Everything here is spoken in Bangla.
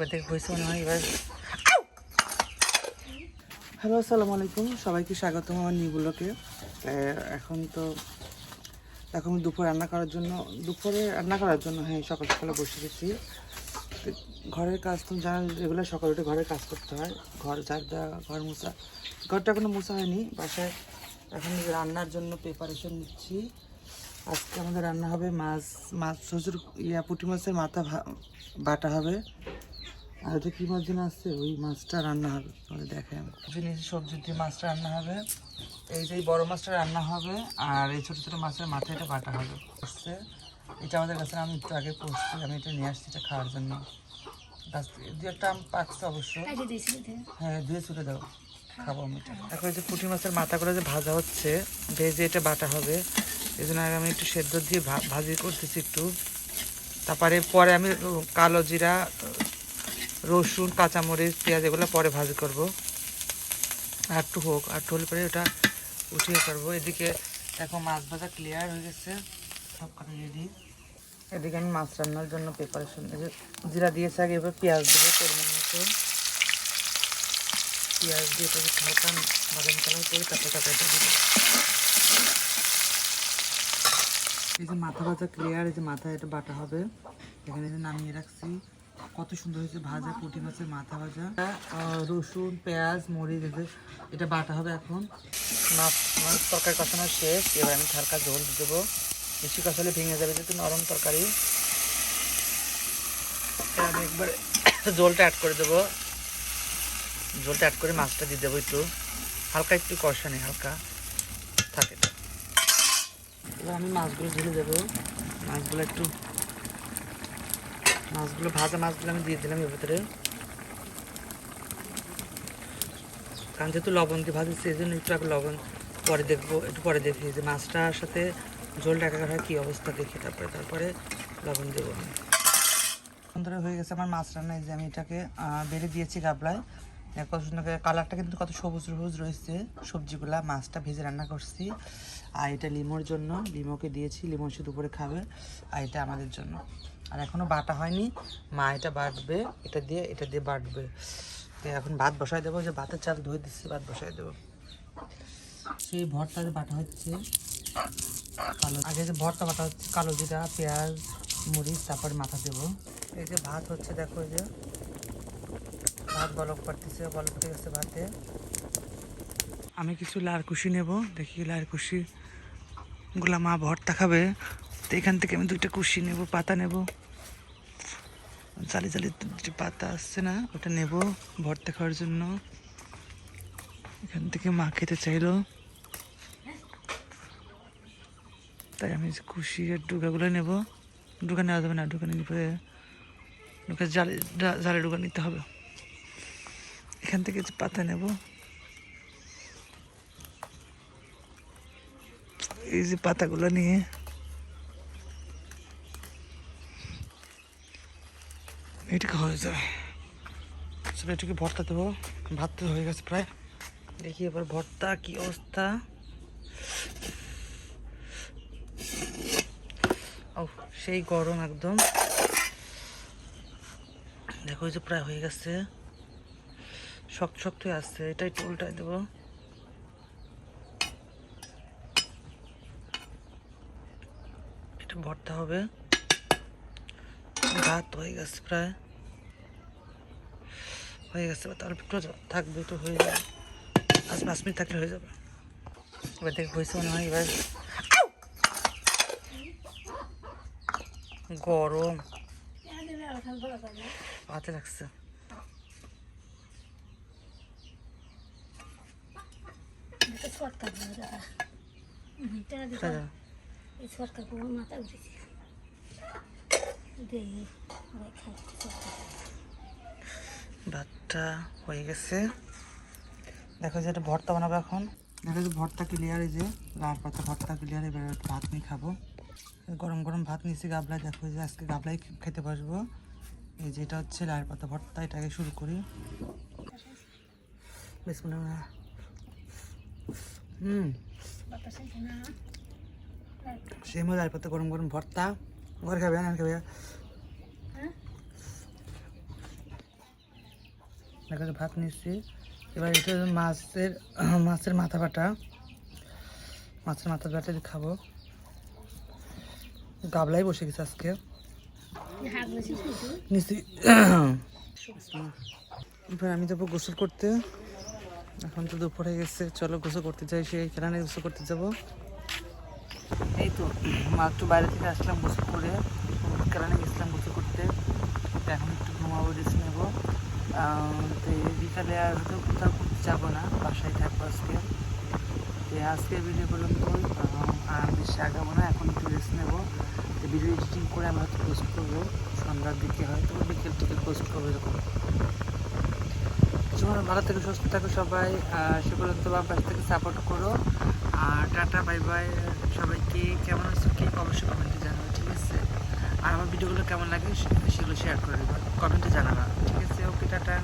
এবার মনে হয় এবার হ্যালো আসসালামু আলাইকুম। সবাইকে স্বাগতম আমার নিউগুলোকে এখন তো, এখন দুপুর রান্না করার জন্য, দুপুরে রান্না করার জন্য হ্যাঁ সকাল সকালে বসে গেছি। ঘরের কাজ তো জানা রেগুলার সকালে উঠে ঘরের কাজ করতে হয়। ঘর ঝাড় দেওয়া, ঘর মোছা, ঘরটা কোনো মোছা হয়নি। বাসায় এখন রান্নার জন্য প্রিপারেশন নিচ্ছি। আজকে আমাদের রান্না হবে মাছ মাছ, শ্বশুর, ইয়া পুঁটি মাছের মাথা বাটা হবে। আর ওটা কী মাছ যেন আসছে ওই মাছটা রান্না হবে। তোমাদের দেখেন নিচে সবজি দিয়ে মাছটা রান্না হবে। এই যে এই বড় মাছটা রান্না হবে আর এই ছোটো ছোটো মাছের মাথা এটা বাটা হবে। আসছে। এটা আমাদের কাছে আমি একটু আগে করছি আমি এটা নিয়ে আসছি এটা খাওয়ার জন্য। গাছ থেকে- দু একটা আম পাকছে অবশ্য। হ্যাঁ ধুয়ে ছুটে দাও। খাব আমি এটা। এখন এই যে পুঁটি মাছের মাথাগুলো যে ভাজা হচ্ছে ভেজে এটা বাটা হবে। এই জন্য আগে আমি একটু সেদ্ধ দিয়ে ভা- ভাজি করতেছি একটু। তারপরে পরে আমি কালো জিরা রসুন, কাঁচামরিচ, পেঁয়াজ এগুলো পরে ভাজি করব। একটু হোক, আর একটু হলে পরে ওটা উঠিয়ে করব। এদিকে দেখো মাছ ভাজা ক্লিয়ার হয়ে গেছে। সব কটা রেডি এদিকে আমি মাছ রান্নার জন্য প্রিপারেশন জিরা দিয়েছে আগে, এবার পেঁয়াজ দেবো পরিমাণ মতো। পেঁয়াজ দিয়ে এটাকে হালকা বাদাম কালার করে তারপরে তরকারিটা দেবো। এই যে মাথা ভাজা ক্লিয়ার এই যে মাথা এটা বাটা হবে। এখানে নামিয়ে রাখছি। কত সুন্দর হয়েছে, ভাজা, পুঁটি মাছের মাথা ভাজা। রসুন, পেঁয়াজ, মরিচ যে এটা বাটা হবে এখন। মাছ তরকারি কষানো শেষ। এবার আমি হালকা ঝোল দেবো। বেশি কষালে ভেঙে যাবে, যেহেতু নরম তরকারি। আমি একবারে ঝোলটা অ্যাড করে দেবো। ঝোলটা অ্যাড করে মাছটা দিয়ে দেবো একটু। হালকা একটু কষানি হালকা। থাকে এবার আমি মাছগুলো ঢেলে দেবো। মাছগুলো একটু মাছগুলো, ভাজা মাছগুলো আমি দিয়ে দিলাম এর ভিতরে। কারণ যেহেতু লবণ দিয়ে ভাজি সেই জন্য একটু আগে লবণ পরে দেখব, একটু পরে দেখি যে মাছটার সাথে ঝোলটা একাকার হয় কী অবস্থা দেখি, তারপরে তারপরে লবণ দেবো আমি। সুন্দর হয়ে গেছে আমার মাছ রান্না, এই যে আমি এটাকে বেড়ে দিয়েছি গাবলায়। কত সুন্দর কালারটা কিন্তু কত সবুজ সবুজ রয়েছে, সবজিগুলা, মাছটা ভেজে রান্না করছি। আর এটা লিমোর জন্য, লিমোকে দিয়েছি লিমো শুধু উপরে খাবে, আর এটা আমাদের জন্য। আর এখনও বাটা হয়নি। মা এটা বাটবে, এটা দিয়ে এটা দিয়ে বাটবে। তো এখন ভাত বসাই দেবো, যে ভাতের চাল ধুয়ে দিচ্ছি, ভাত বসাই দেবো। সেই ভর্তা যে বাটা হচ্ছে কালো, আগে যে ভর্তা বাটা হচ্ছে কালো জিরা, পেঁয়াজ, মরিচ, তারপরে মাথা দেবো। এই যে ভাত হচ্ছে, দেখো যে ভাত বলক পারতেছে বলক উঠে গেছে ভাতে। আমি কিছু লার কুশি নেব, দেখি লার কুশি গুলা মা ভর্তা খাবে। তো এখান থেকে আমি দুইটা কুশি নেব, পাতা নেব। জালি জালি যে পাতা আসছে না, ওটা নেব ভর্তা খাওয়ার জন্য। এখান থেকে মা খেতে চাইলো। তাই আমি খুশি এর ডুগাগুলো নেব। ডুগা নেওয়া যাবে না, ডুগা নিলে ডুগা জালে জালে ডুগা নিতে হবে। এখান থেকে পাতা নেব। এই যে পাতাগুলো নিয়ে এটাকে হয়ে যাবে। চলো এটাকে ভর্তা দেবো। ভাত তো হয়ে গেছে প্রায়। দেখি এবার ভর্তা কি অবস্থা। ও, সেই গরম একদম। দেখো যে প্রায় হয়ে গেছে। শক্ত শক্ত হয়ে আসছে। এটা একটু উল্টাই দেবো। এটা ভর্তা হবে। হয়ে গেছে প্রায় হয়ে গেছে তাহলে একটু থাকবে একটু হয়ে যাবে আজ পাঁচ মিনিট থাকলে হয়ে যাবে এবার দেখে হয়েছে মনে হয় এবার গরম হাতে লাগছে খাওয়া যাবে। সরকার কোনো মাথা উঠেছে ভাতটা হয়ে গেছে। দেখো যে এটা ভর্তা বানাবো এখন। দেখো যে ভর্তা ক্লিয়ার এই যে লাল পাতা ভর্তা ক্লিয়ার এবার ভাত নিয়ে খাব। গরম গরম ভাত নিয়েছি গাবলায়। দেখো যে আজকে গাবলাই খেতে বসবো। এই যে এটা হচ্ছে লাল পাতা ভর্তা এটাকে শুরু করি। বেশ মনে হয় হুম। মতো লাল পাতা গরম গরম ভর্তা। ঘরে খাবে ভাত নিচ্ছি এবার এটা মাছের মাছের মাথা বাটা মাছের মাথা বাটা খাব গাবলাই বসে গেছে আজকে এবার আমি যাব গোসল করতে এখন তো দুপুর গেছে চলো গোসল করতে যাই সেই কেরানে গোসল করতে যাব তো মাত্র বাইরে থেকে আসলাম গোসল করে কেরানে গেছিলাম গোসল করতে। এখন একটু ঘুমাবো রেস্ট নেব। তো বিকালে আর হয়তো কোথাও ঘুরতে যাব না বাসায় থাকব আজকে। তো আজকে ভিডিও করলাম তো আহ, আর বেশি আগাবো না এখন একটু রেস্ট নেব। তো ভিডিও এডিটিং করে আমরা হয়তো পোস্ট করব সন্ধ্যার দিকে হয়তো বিকেল টিকেল পোস্ট করব এরকম। ভালো থেকে সুস্থ থাকো সবাই সে পর্যন্ত বা পাশ থেকে সাপোর্ট করো। টাটা, বাই বাই, সবাইকে কেমন আছে কে অবশ্যই কমেন্টে জানাবে ঠিক আছে? আর আমার ভিডিওগুলো কেমন লাগে সেগুলো শেয়ার করে দেবো কমেন্টে জানাবা, ঠিক আছে? Okay tata.